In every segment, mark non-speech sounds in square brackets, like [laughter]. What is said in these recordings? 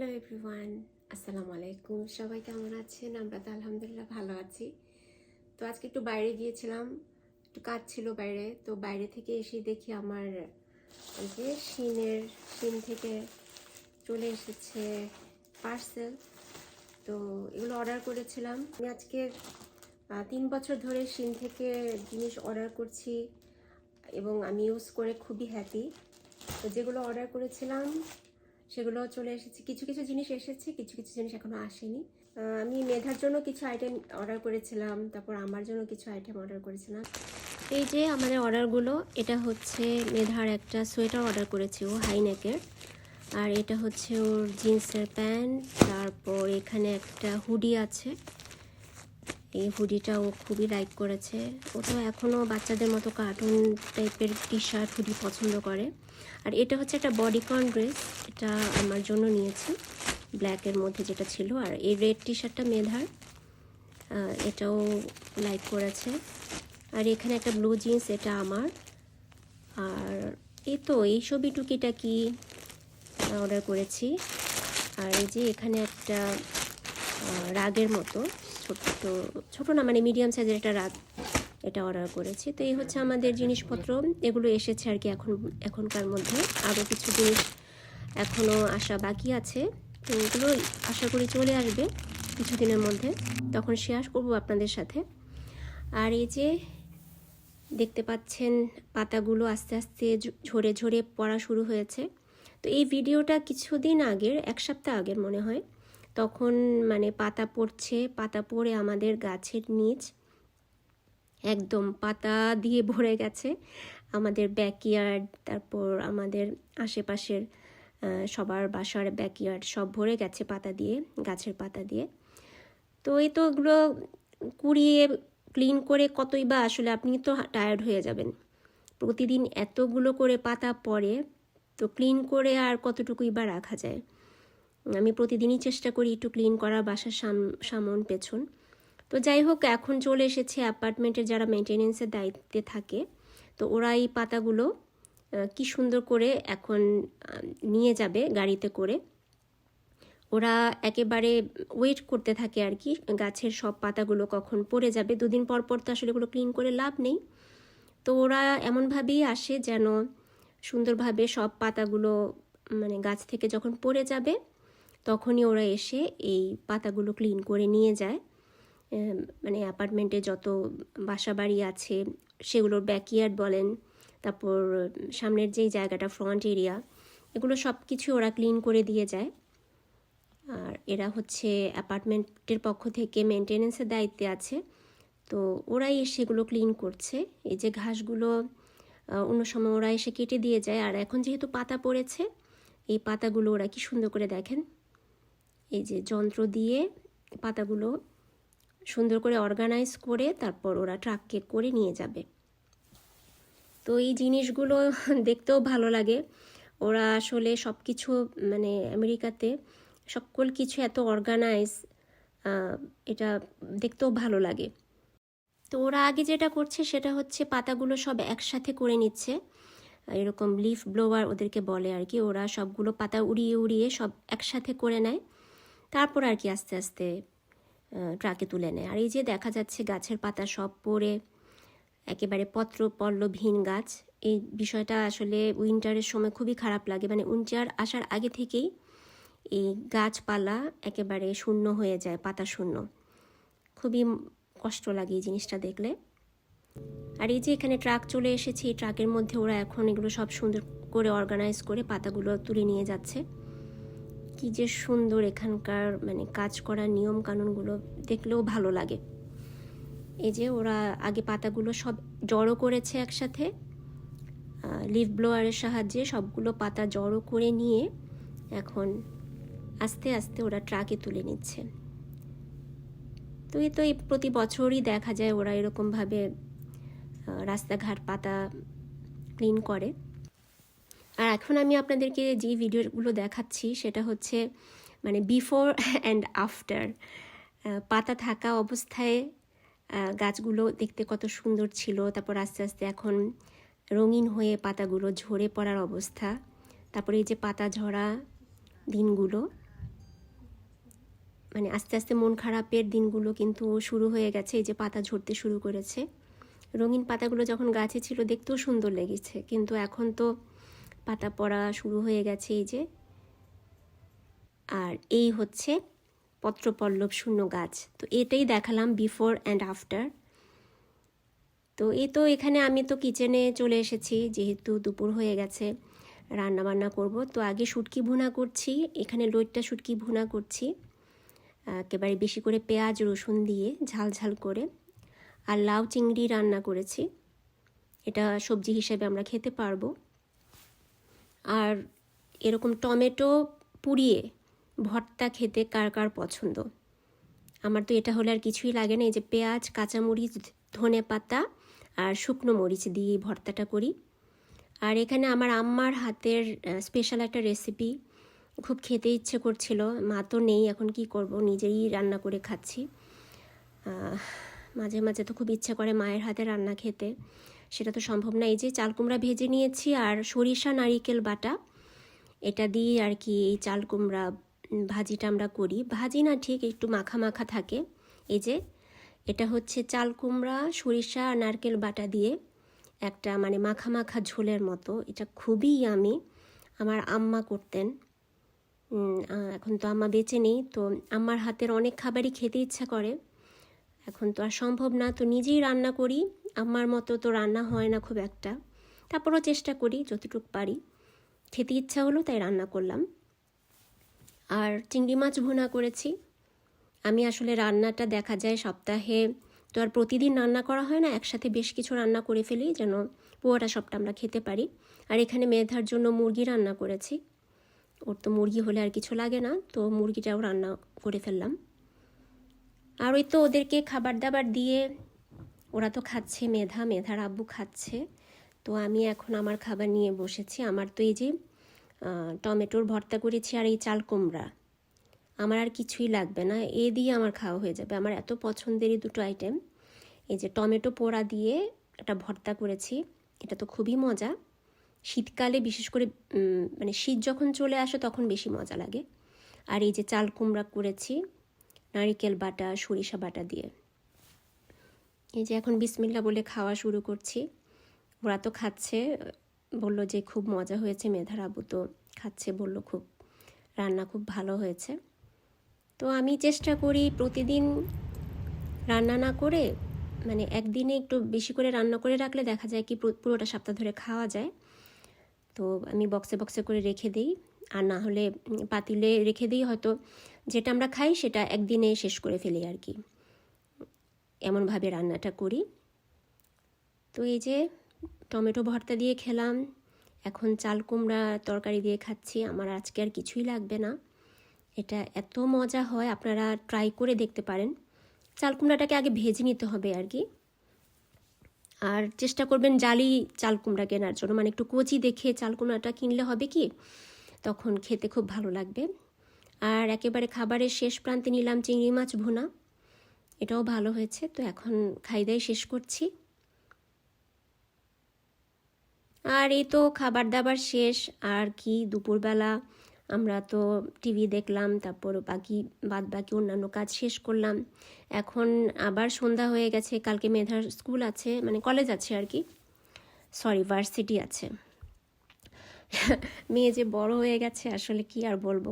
Hello everyone, আসসালামু আলাইকুম। সবাই কেমন আছেন? আমরা তো আলহামদুলিল্লাহ ভালো আছি। তো আজকে একটু বাইরে গিয়েছিলাম, একটু কাজ ছিল বাইরে, তো বাইরে থেকে এসে দেখি আমার যে শিনের, শিন থেকে চলে এসেছে পার্সেল। তো এগুলো অর্ডার করেছিলাম। আমি আজকে তিন বছর ধরে শিন থেকে জিনিস অর্ডার করছি এবং আমি ইউজ করে খুবই হ্যাপি। তো যেগুলো অর্ডার করেছিলাম সেগুলো চলে এসেছে। কিছু কিছু জিনিস এসেছে, কিছু কিছু জিনিস এখনও আসেনি। আমি মেধার জন্য কিছু আইটেম অর্ডার করেছিলাম, তারপর আমার জন্য কিছু আইটেম অর্ডার করেছিলাম। এই যে আমাদের অর্ডারগুলো এটা হচ্ছে মেধার একটা সোয়েটার অর্ডার করেছি ও হাইনেকের। আর এটা হচ্ছে ওর জিন্সের প্যান্ট তারপর এখানে একটা হুডি আছে। এই হুডিটা ও খুবই লাইক করেছে। ও তো এখনও বাচ্চাদের মতো কার্টুন টাইপের টি শার্ট হুডি পছন্দ করে। আর এটা হচ্ছে একটা বডিকন ড্রেস এটা আমার জন্য নিয়েছি। ব্ল্যাকের মধ্যে যেটা ছিল। আর এই রেড টি শার্টটা মেধার এটাও লাইক করেছে। আর এখানে একটা ব্লু জিন্স এটা আমার। আর এই তো, এই এইসবই টুকিটাকি অর্ডার করেছি। আর এই যে এখানে একটা রাগের মতো। ছোট্ট ছোট না মানে মিডিয়াম সাইজের একটা রাগ এটা অর্ডার করেছি। তো এই হচ্ছে আমাদের জিনিসপত্র। এগুলো এসেছে আর কি এখন, এখনকার মধ্যে। আরও কিছু জিনিস এখনও আসা বাকি আছে। তো এগুলো আশা করি চলে আসবে কিছুদিনের মধ্যে। তখন শেয়ার করব আপনাদের সাথে। আর এই যে দেখতে পাচ্ছেন পাতাগুলো আস্তে আস্তে ঝরে ঝরে পড়া শুরু হয়েছে। তো এই ভিডিওটা কিছুদিন আগের, এক সপ্তাহ আগের মনে হয়। তখন মানে পাতা পড়ছে, পাতা পড়ে আমাদের গাছের নিচ, একদম পাতা দিয়ে ভরে গেছে। আমাদের ব্যাকইয়ার্ড তারপর আমাদের আশেপাশের সবার বাসার ব্যাকইয়ার্ড সব ভরে গেছে পাতা দিয়ে, গাছের পাতা দিয়ে। তো এই তো এগুলো কুড়িয়ে ক্লিন করে কতই বা আসলে আপনি তো টায়ার্ড হয়ে যাবেন। প্রতিদিন এতগুলো করে পাতা পড়ে, তো ক্লিন করে আর কতটুকুই বা রাখা যায়? আমি প্রতিদিনই চেষ্টা করি একটু ক্লিন করা, বাসার সাম, সামন, পেছন। তো যাই হোক, এখন চলে এসেছে অ্যাপার্টমেন্টের যারা মেনটেনেন্সের দায়িত্বে থাকে, তো ওরা এই পাতাগুলো কি সুন্দর করে এখন নিয়ে যাবে গাড়িতে করে। ওরা একেবারে ওয়েট করতে থাকে আর কি, গাছের সব পাতাগুলো কখন পড়ে যাবে। দুদিন পর পর তো আসলে এগুলো ক্লিন করে লাভ নেই। তো ওরা এমনভাবেই আসে যেন সুন্দরভাবে সব পাতাগুলো মানে গাছ থেকে যখন পড়ে যাবে তখনই ওরা এসে এই পাতাগুলো ক্লিন করে নিয়ে যায়। মানে অ্যাপার্টমেন্টে যত বাসা বাড়ি আছে, সেগুলোর ব্যাকইয়ার্ড বলেন, তারপর সামনের যেই জায়গাটা ফ্রন্ট এরিয়া এগুলো সব কিছু ওরা ক্লিন করে দিয়ে যায়। আর এরা হচ্ছে অ্যাপার্টমেন্টের পক্ষ থেকে মেনটেনেন্সের দায়িত্বে আছে। তো ওরাই এসে এগুলো ক্লিন করছে। এই যে ঘাসগুলো অন্য সময় ওরা এসে কেটে দিয়ে যায়। আর এখন যেহেতু পাতা পড়েছে, এই পাতাগুলো ওরা কি সুন্দর করে দেখেন এই যে যন্ত্র দিয়ে পাতাগুলো সুন্দর করে অর্গানাইজ করে তারপর ওরা ট্রাককে করে নিয়ে যাবে। তো এই জিনিসগুলো [laughs] দেখতেও ভালো লাগে। ওরা আসলে সব কিছু মানে আমেরিকাতে সকল কিছু এত অর্গানাইজ এটা দেখতেও ভালো লাগে। তো ওরা আগে যেটা করছে সেটা হচ্ছে পাতাগুলো সব একসাথে করে নিচ্ছে। এরকম লিফ ব্লোয়ার ওদেরকে বলে আর কি। ওরা সবগুলো পাতা উড়িয়ে উড়িয়ে সব একসাথে করে নেয়। তারপর আর কি আস্তে আস্তে ট্রাকে তুলে নেয়। আর এই যে দেখা যাচ্ছে গাছের পাতা সব পড়ে, একেবারে পত্র পল্লবহীন গাছ, এই বিষয়টা আসলে উইন্টারের সময় খুবই খারাপ লাগে। মানে উইন্টার আসার আগে থেকেই এই গাছপালা একেবারে শূন্য হয়ে যায়, পাতা শূন্য। খুবই কষ্ট লাগে এই জিনিসটা দেখলে। আর এই যে এখানে ট্রাক চলে এসেছে, এই ট্রাকের মধ্যে ওরা এখন এগুলো সব সুন্দর করে অর্গানাইজ করে পাতাগুলো তুলে নিয়ে যাচ্ছে। কি যে সুন্দর এখানকার মানে কাজ করার নিয়ম কানুনগুলো দেখলেও ভালো লাগে। এই যে ওরা আগে পাতাগুলো সব জড়ো করেছে একসাথে লিভ ব্লোয়ারের সাহায্যে সবগুলো পাতা জড়ো করে নিয়ে এখন আস্তে আস্তে ওরা ট্রাকে তুলে নিচ্ছে। তো এই তো প্রতি বছরই দেখা যায় ওরা এরকমভাবে রাস্তাঘাট পাতা ক্লিন করে। আর এখন আমি আপনাদেরকে যে ভিডিওগুলো দেখাচ্ছি, সেটা হচ্ছে মানে বিফোর অ্যান্ড আফটার পাতা থাকা অবস্থায় গাছগুলো দেখতে কত সুন্দর ছিল, তারপর আস্তে আস্তে এখন রঙিন হয়ে পাতাগুলো ঝরে পড়ার অবস্থা, তারপরে এই যে পাতা ঝরা দিনগুলো মানে আস্তে আস্তে মন খারাপের দিনগুলো কিন্তু শুরু হয়ে গেছে, এই যে পাতা ঝরতে শুরু করেছে। রঙিন পাতাগুলো যখন গাছে ছিল, দেখতেও সুন্দর লেগেছে, কিন্তু এখন তো পাতা পড়া শুরু হয়ে গেছে এই যে। আর এই হচ্ছে পত্রপল্লব শূন্য গাছ। তো এটাই দেখালাম বিফোর অ্যান্ড আফটার তো এ তো এখানে আমি তো কিচেনে চলে এসেছি, যেহেতু দুপুর হয়ে গেছে রান্না বান্না করব। তো আগে শুটকি ভুনা করছি, এখানে লোটটা শুটকি ভুনা করছি। একেবারে বেশি করে পেঁয়াজ, রসুন দিয়ে ঝাল ঝাল করে। আর লাউ চিংড়ি রান্না করেছি। এটা সবজি হিসেবে আমরা খেতে পারব। আর এরকম টমেটো পুড়িয়ে ভর্তা খেতে কার কার পছন্দ? আমার তো এটা হলে আর কিছুই লাগে না। এই যে পেঁয়াজ, কাঁচামরিচ, ধনে পাতা আর শুকনো মরিচ দিয়ে ভর্তাটা করি। আর এখানে আমার আম্মার হাতের স্পেশাল একটা রেসিপি খুব খেতে ইচ্ছে করছিল। মা তো নেই, এখন কি করব? নিজেই রান্না করে খাচ্ছি। মাঝে মাঝে তো খুব ইচ্ছা করে মায়ের হাতে রান্না খেতে। সেটা তো সম্ভব না। এই যে চাল কুমড়া ভেজে নিয়েছি আর সরিষা, নারিকেল বাটা, এটা দিয়ে আর কি এই চাল কুমড়া ভাজিটা আমরা করি। ভাজি না ঠিক, একটু মাখা মাখা থাকে। এই যে এটা হচ্ছে চাল কুমড়া, সরিষা আর নারকেল বাটা দিয়ে একটা মানে মাখা মাখা ঝোলের মতো। এটা খুবই আমি আমার আম্মা করতেন। এখন তো আম্মা বেঁচে নেই, তো আম্মার হাতের অনেক খাবারই খেতে ইচ্ছা করে। এখন তো আর সম্ভব না, তো নিজেই রান্না করি। আম্মার মতো তো রান্না হয় না খুব একটা। তারপরও চেষ্টা করি, যতটুকু পারি। খেতে ইচ্ছা হলো তাই রান্না করলাম। আর চিংড়ি মাছ ভুনা করেছি। আমি আসলে রান্নাটা দেখা যায় সপ্তাহে তো আর প্রতিদিন রান্না করা হয় না, একসাথে বেশ কিছু রান্না করে ফেলি যেন পুরোটা সবটা আমরা খেতে পারি। আর এখানে মেধার জন্য মুরগি রান্না করেছি। ওর তো মুরগি হলে আর কিছু লাগে না, তো মুরগিটাও রান্না করে ফেললাম। আর ওই তো ওদেরকে খাবার দাবার দিয়ে ওরা তো খাচ্ছে, মেধা, মেধার আব্বু খাচ্ছে। তো আমি এখন আমার খাবার নিয়ে বসেছি। আমার তো এই যে টমেটোর ভর্তা করেছি আর এই চাল কুমড়া। আমার আর কিছুই লাগবে না। এ দিয়ে আমার খাওয়া হয়ে যাবে। আমার এত পছন্দেরই দুটো আইটেম এই যে টমেটো পোড়া দিয়ে একটা ভর্তা করেছি। এটা তো খুবই মজা। শীতকালে বিশেষ করে মানে শীত যখন চলে আসে তখন বেশি মজা লাগে। আর এই যে চাল কুমড়া করেছি, নারিকেল বাটা, সরিষা বাটা দিয়ে। এই যে এখন বিসমিল্লা বলে খাওয়া শুরু করছি। ওরা তো খাচ্ছে, বলল যে খুব মজা হয়েছে মেধার আবু তো খাচ্ছে, বলল খুব, রান্না খুব ভালো হয়েছে। তো আমি চেষ্টা করি প্রতিদিন রান্না না করে মানে একদিনে একটু বেশি করে রান্না করে রাখলে দেখা যায় কি পুরোটা সপ্তাহ ধরে খাওয়া যায়। তো আমি বক্সে বক্সে করে রেখে দিই, আর না হলে পাতিলে রেখে দিই হয়তো। যেটা আমরা খাই সেটা একদিনে শেষ করে ফেলি আর কি। এমনভাবে রান্নাটা করি। তো এই যে টমেটো ভর্তা দিয়ে খেলাম, এখন চাল কুমড়া তরকারি দিয়ে খাচ্ছি, আমার আজকে আর কিছুই লাগবে না। এটা এত মজা হয়, আপনারা ট্রাই করে দেখতে পারেন। চাল কুমড়াটাকে আগে ভেজে নিতে হবে আর কি। আর চেষ্টা করবেন জালি চাল কুমড়া কেনার জন্য মানে একটু কচি দেখে চাল কুমড়াটা কিনলে হবে কি, তখন খেতে খুব ভালো লাগবে। আর একেবারে খাবারের শেষ প্রান্তে নিলাম চিংড়ি মাছ ভুনা। এটাও ভালো হয়েছে। তো এখন খাই দাই শেষ করছি। আর এই তো খাবার দাবার শেষ। আর কি দুপুরবেলা আমরা তো টিভি দেখলাম, তারপর বাকি বাদ বাকি অন্যান্য কাজ শেষ করলাম। এখন আবার সন্ধ্যা হয়ে গেছে, কালকে মেধার স্কুল আছে মানে কলেজ আছে আর কি। সরি, ভার্সিটি আছে। মেয়ে যে বড় হয়ে গেছে, আসলে কি আর বলব।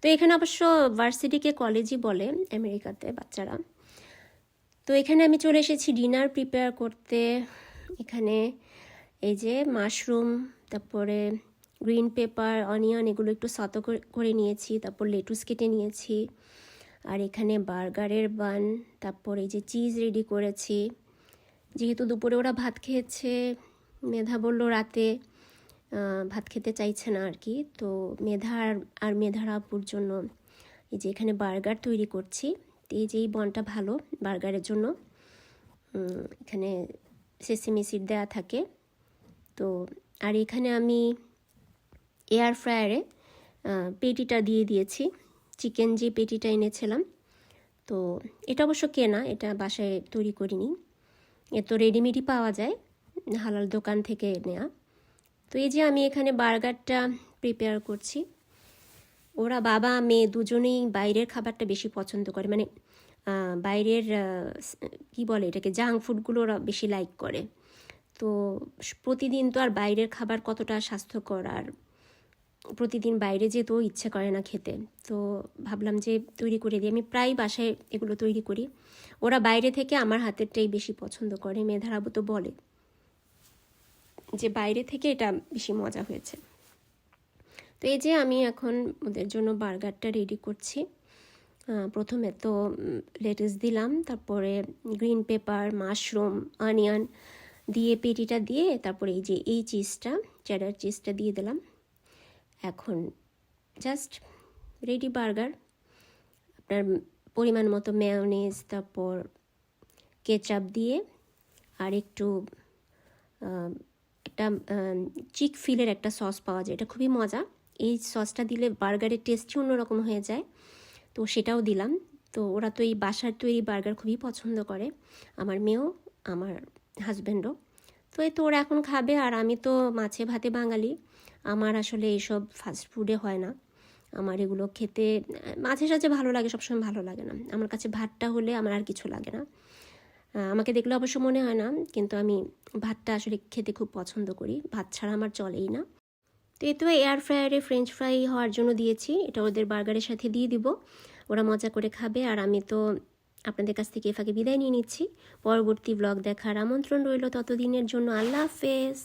তো এখানে অবশ্য ভার্সিটিকে কলেজই বলে আমেরিকাতে বাচ্চারা। তো এখানে আমি চলে এসেছি ডিনার প্রিপেয়ার করতে। এখানে এই যে মাশরুম, তারপরে গ্রিন পেপার, অনিয়ন, এগুলো একটু সত করে নিয়েছি, তারপর লেটুস কেটে নিয়েছি। আর এখানে বার্গারের বান, তারপর এই যে চিজ রেডি করেছি। যেহেতু দুপুরে ওরা ভাত খেয়েছে, মেধা বলল রাতে ভাত খেতে চাইছে না আর কি। তো মেধার আর মেধার আব্বুর জন্য এই যে এখানে বার্গার তৈরি করছি। এই যে এই বনটা ভালো বার্গারের জন্য এখানে সেসিমি সিড দেওয়া থাকে। তো, আর এখানে আমি এয়ার ফ্রায়ারে পেটিটা দিয়ে দিয়েছি। চিকেন যে পেটিটা এনেছিলাম। তো, এটা অবশ্য কেনা, এটা বাসায় তৈরি করিনি। এ তো রেডিমেডই পাওয়া যায়, হালাল দোকান থেকে নেওয়া তো এই যে আমি এখানে বার্গারটা প্রিপেয়ার করছি। ওরা বাবা, মেয়ে দুজনেই বাইরের খাবারটা বেশি পছন্দ করে। মানে বাইরের কি বলে এটাকে, জাঙ্ক ফুডগুলো ওরা বেশি লাইক করে। তো প্রতিদিন তো আর বাইরের খাবার কতটা স্বাস্থ্যকর, আর প্রতিদিন বাইরে যেতেও ইচ্ছে করে না খেতে। তো ভাবলাম যে তৈরি করে দিই। আমি প্রায় বাসায় এগুলো তৈরি করি। ওরা বাইরে থেকে আমার হাতেরটাই বেশি পছন্দ করে মেধারাবু তো বলে যে বাইরে থেকে এটা বেশি মজা হয়েছে। তো এই যে আমি এখন ওদের জন্য বার্গারটা রেডি করছি। প্রথমে তো লেটেস দিলাম, তারপরে গ্রিন পেপার মাশরুম অনিয়ন দিয়ে পেটিটা দিয়ে তারপরে এই যে এই চিজটা চেডার চিজটা দিয়ে দিলাম। এখন জাস্ট রেডি বার্গার আপনার পরিমাণ মতো মেয়নিজ তারপর কেচাপ দিয়ে আর একটু একটা চিক ফিলের একটা সস পাওয়া যায়, এটা খুবই মজা। এই সসটা দিলে বার্গারের টেস্টই অন্যরকম হয়ে যায়। তো সেটাও দিলাম। তো ওরা তো এই বাসার তৈরি বার্গার খুবই পছন্দ করে। আমার মেয়েও, আমার হাজব্যান্ডও। তো এই তো ওরা এখন খাবে আর আমি তো মাছে ভাতে বাঙালি। আমার আসলে এইসব ফাস্ট ফুডে হয় না। আমার এগুলো খেতে মাঝে সাঝে ভালো লাগে, সবসময় ভালো লাগে না। আমার কাছে ভাতটা হলে আমার আর কিছু লাগে না। আমাকে দেখলে অবশ্য মনে হয় না, কিন্তু আমি ভাতটা আসলে খেতে খুব পছন্দ করি। ভাত ছাড়া আমার চলেই না। তো এ তো এয়ার ফ্রায়ারে ফ্রেঞ্চ ফ্রাই হওয়ার জন্য দিয়েছি। এটা ওদের বার্গারের সাথে দিয়ে দিব। ওরা মজা করে খাবে। আর আমি তো আপনাদের কাছ থেকে এ ফাঁকে বিদায় নিয়ে নিচ্ছি। পরবর্তী ব্লগ দেখার আমন্ত্রণ রইল ততদিনের জন্য। আল্লাহ হাফেজ।